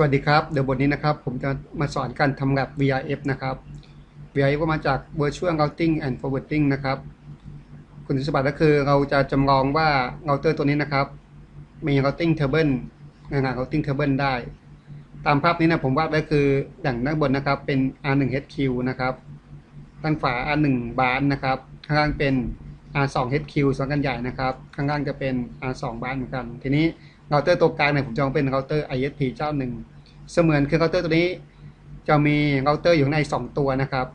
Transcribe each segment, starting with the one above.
สวัสดีครับ เดี๋ยวบทนี้นะครับ ผมจะมาสอนการทำแบบ VRF นะครับ VRF ก็มาจาก Virtual Routing and Forwarding นะครับ คุณสมบัติก็คือเราจะจำลองว่าเราเตอร์ตัวนี้นะครับ มี routing table งาน routing table ได้ ตามภาพนี้นะผมวาดไว้คืออย่างด้านบนนะครับเป็น R1HQ นะครับด้านฝา R1 บานนะครับ ข้างล่างเป็น R2HQ สองกันใหญ่นะครับ ข้างล่างจะเป็น R2 บานเหมือนกัน ทีนี้ เราเตอร์ตัวกลางเนี่ยผมจองเป็นเราเตอร์ ISP เจ้าหนึ่งเสมือนคือเราเตอร์ตัวนี้จะมีเราเตอร์อยู่ข้างใน 2 ตัวนะครับ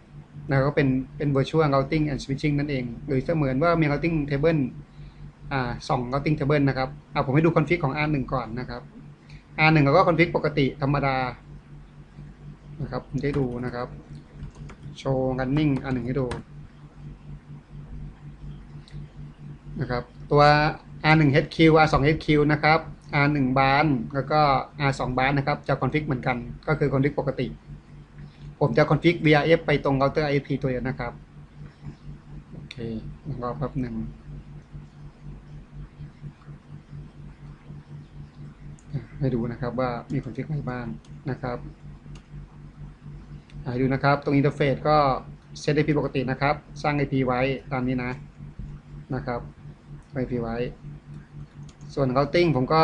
แล้วก็เป็นเป็น virtual routing and switching นั่นเอง หรือเสมือนว่ามี routing table อ่าสอง routing table นะครับอ่าผมให้ดู config ของ R1 ก่อนนะครับ R1 เราก็ config ปกติธรรมดานะครับผมจะดูนะครับ โชว์ running R1 ให้ดูนะครับตัว R1HQ R2HQ นะครับ R1 บานแล้วก็ R2 บานนะครับจะคอนฟิกเหมือนกัน ก็คือคอนฟิกปกติ ผมจะคอนฟิก VRF ไปตรงเราเตอร์ IP ตัวเดียวนะครับ โอเครอแป๊บหนึ่งให้ดูนะครับว่ามีคอนฟิกอะไรบ้างนะครับให้ดูนะครับ ตรงอินเทอร์เฟซก็เซต IP ปกตินะครับ สร้าง IP ไว้ตามนี้นะนะครับ IP ไว้ ส่วน routing ผมก็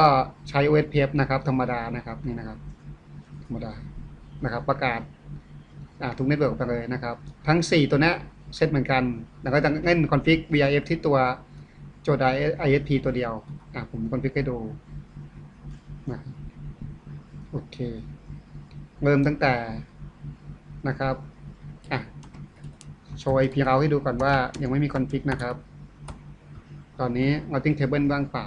ใช้ OSPF นะครับธรรมดานะครับนี่นะครับ ธรรมดานะครับ ประกาศทุกเน็ตเวิร์กไปเลยนะครับ ทั้ง 4 ตัวนี้เซตเหมือนกัน แล้วก็จะเล่น config VRF ที่ตัวโจทย์ ISP ตัวเดียวอ่าผม config ให้ดูนะโอเค เริ่มตั้งแต่นะครับอะโชว์ IP เราให้ดูก่อนว่ายังไม่มี config นะครับ ตอนนี้ routing table ว่างเปล่า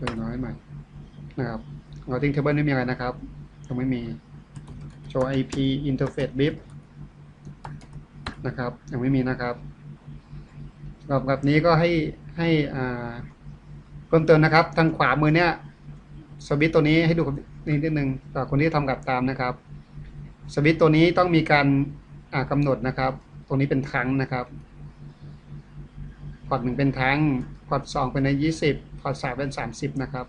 ตัวน้อยใหม่นะครับ routing table ไม่มีอะไรนะครับยังไม่มี show IP interface bib นะครับ ยังไม่มีนะครับสำหรับแบบนี้ก็ให้ให้อ่าเพิ่มเติมนะครับ ทางขวามือเนี้ยสวิตตัวนี้ให้ดูนิดนึงกับคนที่ทำกับตามนะครับ สวิตตัวนี้ต้องมีการอ่ากำหนดนะครับ ตรงนี้เป็นทั้งนะครับ พอร์ตหนึ่งเป็นทั้งพอร์ตสองเป็นในยี่สิบพอร์ตสามเป็นสามสิบนะครับ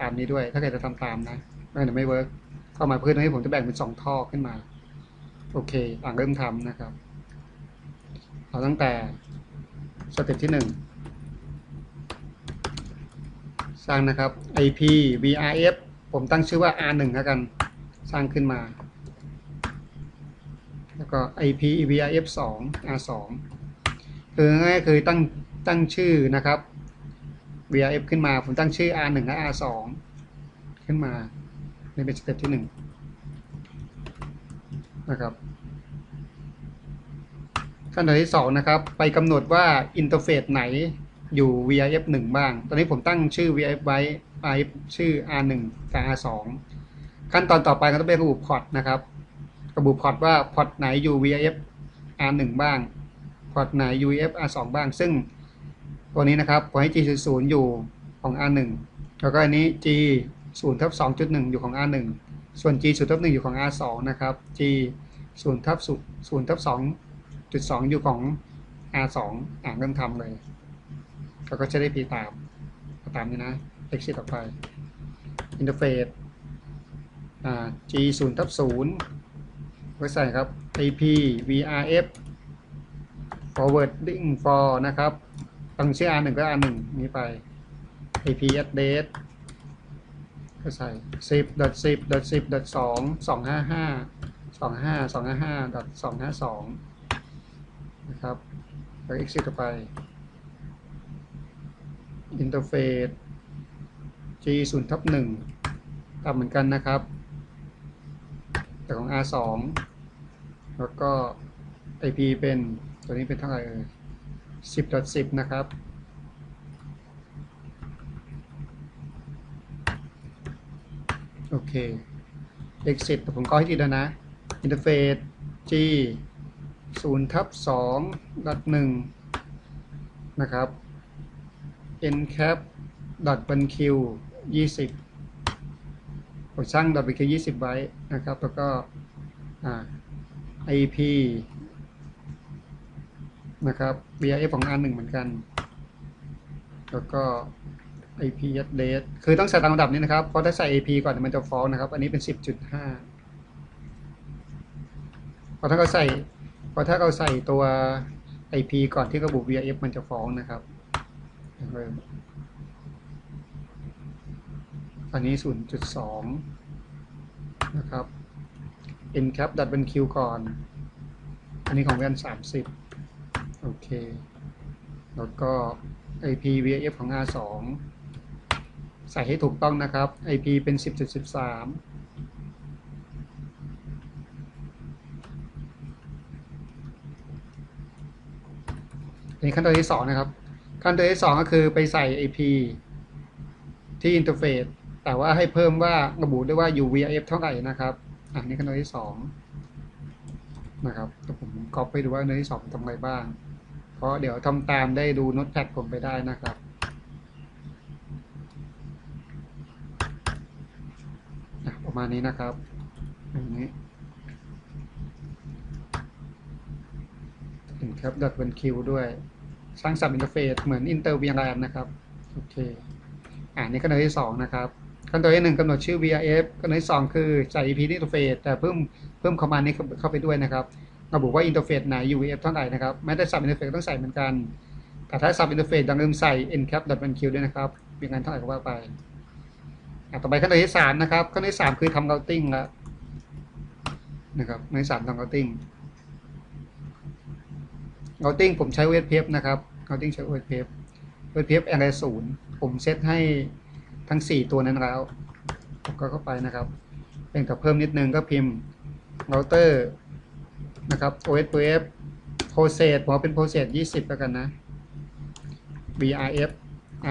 ตามนี้ด้วยถ้าเกิดจะทำตามนะไม่เดี๋ยวไม่เวิร์กเข้ามาเพื่อให้ผมจะแบ่งเป็นสองท่อขึ้นมา โอเคอ่างเริ่มทำนะครับเอาตั้งแต่สเต็ปที่หนึ่งสร้างนะครับ IP VRF ผมตั้งชื่อว่า R1 แล้วกัน สร้างขึ้นมา แล้วก็ IP VRF 2 R2 คือง่ายคือตั้งตั้งชื่อนะครับ VRF ขึ้นมาผมตั้งชื่อ R1 และ R2 ขึ้นมานี่เป็นสเต็ปที่หนึ่งนะครับขั้นตอนที่สองนะครับ ไปกำหนดว่าอินเทอร์เฟซไหนอยู่ VRF 1 บ้าง ตอนนี้ผมตั้งชื่อ VRF ไว้ไว้ชื่อ R1 กับ R2 ขั้นตอนต่อไปก็ต้องไประบุพอร์ตนะครับ ระบุพอร์ตว่าพอร์ตไหนอยู่ VRF R1 บ้าง พอร์ตไหน UEF R2 บ้าง ซึ่งตัวนี้นะครับผมให้ G 0 0อยู่ของ R1 แล้วก็อันนี้ G 0ทับ2.1 อยู่ของ R1 ส่วน G 0ทับ1อยู่ของ R2 นะครับ G 0ทับ0ทับ2.2 อยู่ของ R2 อ่านเริ่มทำเลยแล้วก็จะได้ P ตามตามนี้นะ exit ออกไป interface G 0ทับ0ไว้ใส่ครับ IP VRF forwarding for นะครับตั้งชื่อ R1 ก็ R1 นี้ไป IP address ก็ใส่ 10 10 10 10 2 255 25 255 252 นะครับ แล้ว exit ต่อไป interface G 0ทับ1ทำเหมือนกันนะครับ แต่ของ R2 แล้วก็ IP เป็น ตัวนี้เป็นเท่าไหร่เอ่ย10.10นะครับโอเค exit ผมก็ให้ทีแล้วนะ interface G 0ทับ2 dot 1นะครับ encap dot bnq 20ผมช่าง dot bnq 20 ไว้นะครับ แล้วก็ IP นะครับ VRF ของ R1 เหมือนกัน แล้วก็ IP address คือต้องใส่ตามลำดับนี้นะครับ เพราะถ้าใส่ IP ก่อนมันจะฟ้องนะครับ อันนี้เป็น 10.5เพราะถ้าเราใส่เพราะถ้าเราใส่ตัว IP ก่อนที่ระบุ VRF มันจะฟ้องนะครับอันนี้ 0.2 นะครับ encap ดัดเป็น Q ก่อน อันนี้ของแวน30 โอเค แล้วก็ IP VRF ของ R2 ใส่ให้ถูกต้องนะครับ IP เป็น 10.13อันขั้นตอนที่สองนะครับ ขั้นตอนที่สองก็คือไปใส่ IP ที่อินเทอร์เฟซแต่ว่าให้เพิ่มว่าระบุด้วยว่าอยู่ VRF เท่าไหร่นะครับอันนี้ขั้นตอนที่สองนะครับเดี๋ยวผมก๊อปไปดูว่าขั้นตอนที่สองทำอะไรบ้าง เพราะเดี๋ยวทำตามได้ดูโน้ตแพดผมไปได้นะครับประมาณนี้นะครับอย่างนี้เห็นครับดัดเป็นคิวด้วย สร้างสับอินเทอร์เฟซเหมือนอินเตอร์ VLAN นะครับ โอเค อ่านี่ขั้นตอนที่สองนะครับขั้นตอนที่หนึ่งกำหนดชื่อ VRF ขั้นตอนที่สองคือใส่ IP ที่อินเทอร์เฟซแต่เพิ่มเพิ่มคอมมานด์นี้เข้าไปด้วยนะครับ ระบุว่าอินเทอร์เฟซไหน UVF เท่าไหร่นะครับแม้แต่สับอินเทอร์เฟซต้องใส่เหมือนกัน แต่ถ้าสับอินเทอร์เฟซอย่าลืมใส่ encap q ด้วยนะครับเป็นงานเท่าไหร่ก็ว่าไปต่อไปขั้นตอนที่สามนะครับขั้นตอนที่สามคือทำ routing แล้วนะครับขั้นตอนที่สามทำ routing routing ผมใช้ WebPF นะครับ routing ใช้ WebPF WebPF Array 0ผมเซตให้ทั้ง4ตัวนั้นแล้วผมก็เข้าไปนะครับเป็นกับเพิ่มนิดนึงก็พิมพ์ router นะครับ OSPF process ผมเอเป็น process 20 แล้วกันนะ VRF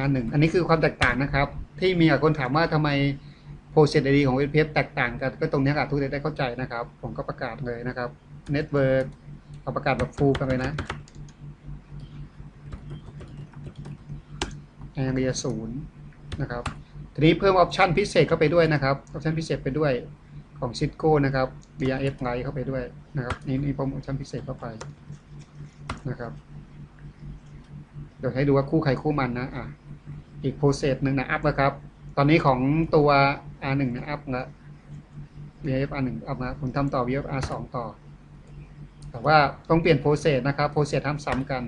R1 อันนี้คือความแตกต่างนะครับ ที่มีคนถามว่าทำไม process ID ของ OSPF แตกต่างกัน ก็ตรงนี้อาจทุกท่านได้เข้าใจนะครับ ผมก็ประกาศเลยนะครับ network เอาประกาศแบบ full กันเลยนะ area 0นะครับ ทีนี้เพิ่มออปชันพิเศษเข้าไปด้วยนะครับ ออปชันพิเศษไปด้วย ของ Cisco นะครับ VRF Lite เข้าไปด้วยนะครับ นี่นี่โปรโมชั่นพิเศษเข้าไปนะครับ เดี๋ยวให้ดูว่าคู่ใครคู่มันนะอะอีกโปรเซสหนึ่งนะอัพนะครับ ตอนนี้ของตัว R1 นะอัพแล้ว VRF R1 อัพนะผมทำต่อ VRF R2 ต่อ แต่ว่าต้องเปลี่ยนโปรเซสนะครับโปรเซสห้ามซ้ำกัน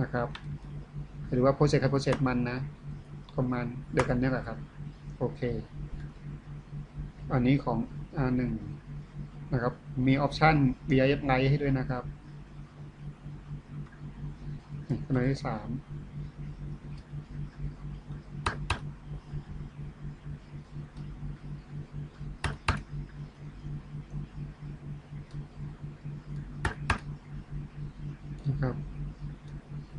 นะครับหรือว่าโปรเซสใครโปรเซสมันนะประมาณเดียวกันนี่แหละครับ โอเค อันนี้ของ R1 นะครับ มีออปชัน VIF Lite ให้ด้วยนะครับอันที่สามนะครับ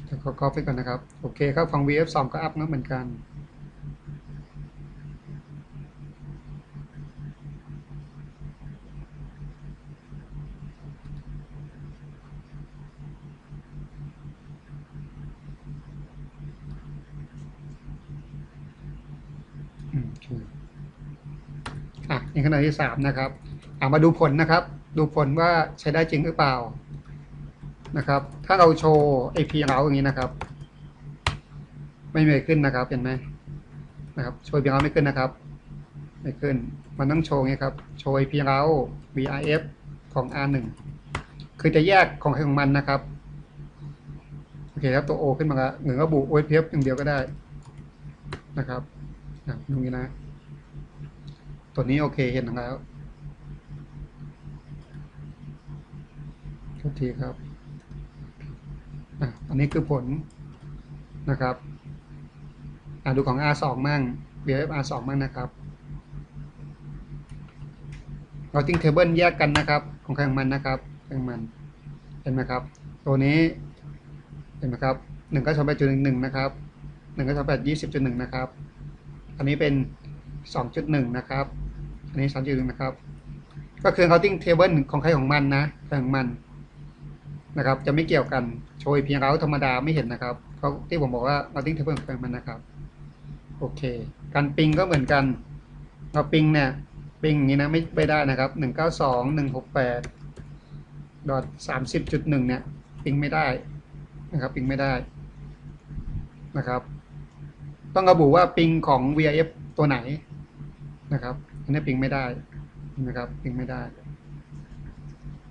จะขอคอฟไปก่อนนะครับ โอเคครับฝั่ง VF 2ก็อัพนะเหมือนกัน อืมโอเคอะนี่ขนาดที่สามนะครับอะมาดูผลนะครับ ดูผลว่าใช้ได้จริงหรือเปล่านะครับ ถ้าเราโชว์ AP เราอย่างนี้นะครับ ไม่มีขึ้นนะครับ เห็นไหมนะครับ โชว์ AP เราไม่ขึ้นนะครับ ไม่ขึ้น มันต้องโชว์ไงครับ โชว์ AP เรา VRF ของ R1 คือจะแยกของใครของมันนะครับ โอเคครับตัว O ขึ้นมาล้วหรือระบุ OSPF อย่างเดียวก็ได้นะครับ ตรงนี้นะ ตัวนี้โอเคเห็นแล้วโทษทีครับอันนี้คือผลนะครับอะดูของ R2 มั่ง VF R2 มั่งนะครับ routing table แยกกันนะครับ ของใครของมันนะครับแของมันเห็นไหมครับ ตัวนี้เห็นไหมครับหนึ่งก็ชอบไปจุดหนึ่งหนึ่งนะครับหนึ่งก็ชอบไปยี่สิบจุดหนึ่งนะครับ อันนี้เป็นสองจุดหนึ่งนะครับ อันนี้สามจุดหนึ่งนะครับ ก็คือ routing table ของใครของมันนะของมันนะครับ จะไม่เกี่ยวกัน โชยเพียงเราธรรมดาไม่เห็นนะครับเพราที่ผมบอกว่า routing table ของใครของมันนะครับ โอเค การปิงก็เหมือนกัน เราปิงเนี่ยปิงอย่างนี้นะไม่ไม่ได้นะครับหนึ่งเก้าสองหนึ่งหกแปดดอทสามสิบจุดหนึ่งเนี่ยปิงไม่ได้นะครับปิงไม่ได้นะครับ ต้องระบุว่าปิงของ VIF ตัวไหนนะครับ อันนี้ปิงไม่ได้นะครับ ปิงไม่ได้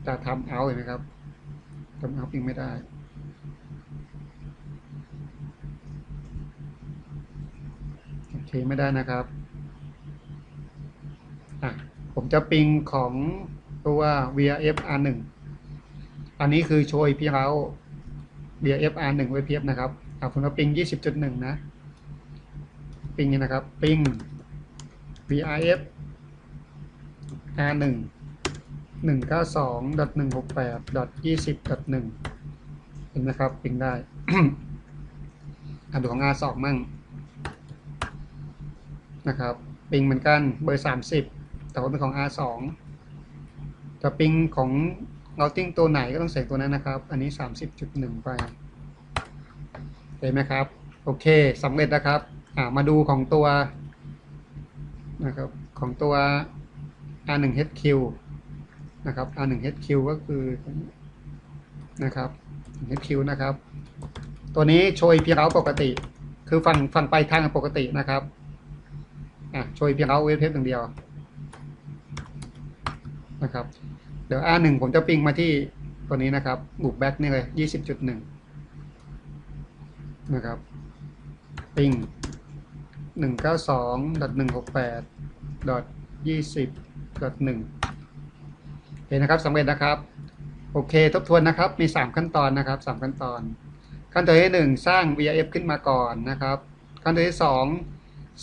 จะทำเอาเห็นไหมครับทำเอาปิงไม่ได้โอเคไม่ได้นะครับอะผมจะปิงของตัว VRF R1 อันนี้คือโชยพี่เรา VRF R1 ไว้เพียบนะครับอะผมจะปิง 20.1 นะ ปิงนะครับปิง VRF R1 192.168.20.1 เห็นไหมครับปิงได้อะดูของ R2 มั่งนะครับปิงเหมือนกันเบอร์ 30 แต่ว่าเป็นของ R2 จะปิงของเราติ้งตัวไหนก็ต้องใส่ตัวนั้นนะครับ อันนี้ 30.1 ไปเห็นไหมครับ โอเคสำเร็จนะครับ มาดูของตัวนะครับของตัว R1HQ นะครับ R1HQ ก็คือนะครับ HQ นะครับ ตัวนี้โชยพีเราปกติ คือฝั่งฝั่งไปทางปกตินะครับอะโชยเพียงเอาเวฟเทปอย่างเดียวนะครับ เดี๋ยว R หนึ่งผมจะปิงมาที่ตัวนี้นะครับบุกแบ็กนี่เลยยี่สิบจุดหนึ่งนะครับ ปิง หนึ่งเก้าสองดอทหนึ่งหกแปดดอทยี่สิบดอทหนึ่งเห็นนะครับสำเร็จนะครับ โอเคทบทวนนะครับ มีสามขั้นตอนนะครับสามขั้นตอน ขั้นตอนที่หนึ่งสร้าง VIF ขึ้นมาก่อนนะครับ ขั้นตอนที่สอง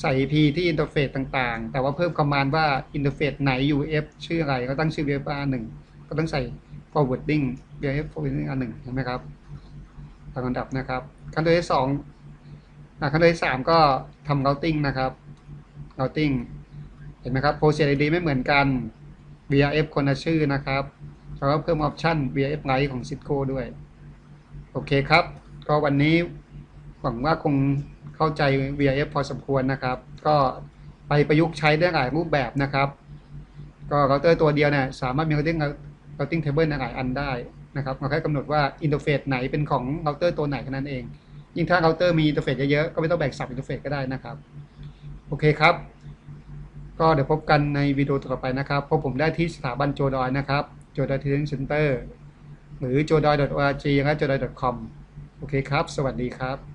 ใส่ P ที่อินเทอร์เฟซต่างๆ แต่ว่าเพิ่มคอมมานด์ว่าอินเทอร์เฟซไหน UF ชื่ออะไร ก็ตั้งชื่อ VF R1 ก็ต้องใส่ forwarding VF forwarding R1 เห็นไหมครับตามลำดับนะครับ ขั้นตอนที่สองอะขั้นตอนที่สามก็ ทำ routing นะครับ routing เห็นไหมครับ process ID ไม่เหมือนกัน VRF คนละชื่อนะครับแล้วก็เพิ่มออปชัน VRF Lite ของ Cisco ด้วย โอเคครับ ก็วันนี้หวังว่าคงเข้าใจ VIF พอสมควรนะครับ ก็ไปประยุกต์ใช้ได้หลายรูปแบบนะครับ ก็เราเตอร์ตัวเดียวเนี่ยสามารถมี routing routing table หลายอันได้นะครับเราแค่กำหนดว่าอินเทอร์เฟซไหนเป็นของเราเตอร์ตัวไหนแค่นั้นเอง ยิ่งถ้าเคาน์เตอร์มีอินเทอร์เฟซเยอะๆ ก็ไม่ต้องแบ่งสับอินเทอร์เฟซก็ได้นะครับ โอเคครับ ก็เดี๋ยวพบกันในวิดีโอต่อไปนะครับ พบผมได้ที่สถาบันโจดอยนะครับโจดอยทีเซ็นเตอร์หรือ j o d o y org และ j o d o y com โอเคครับ สวัสดีครับ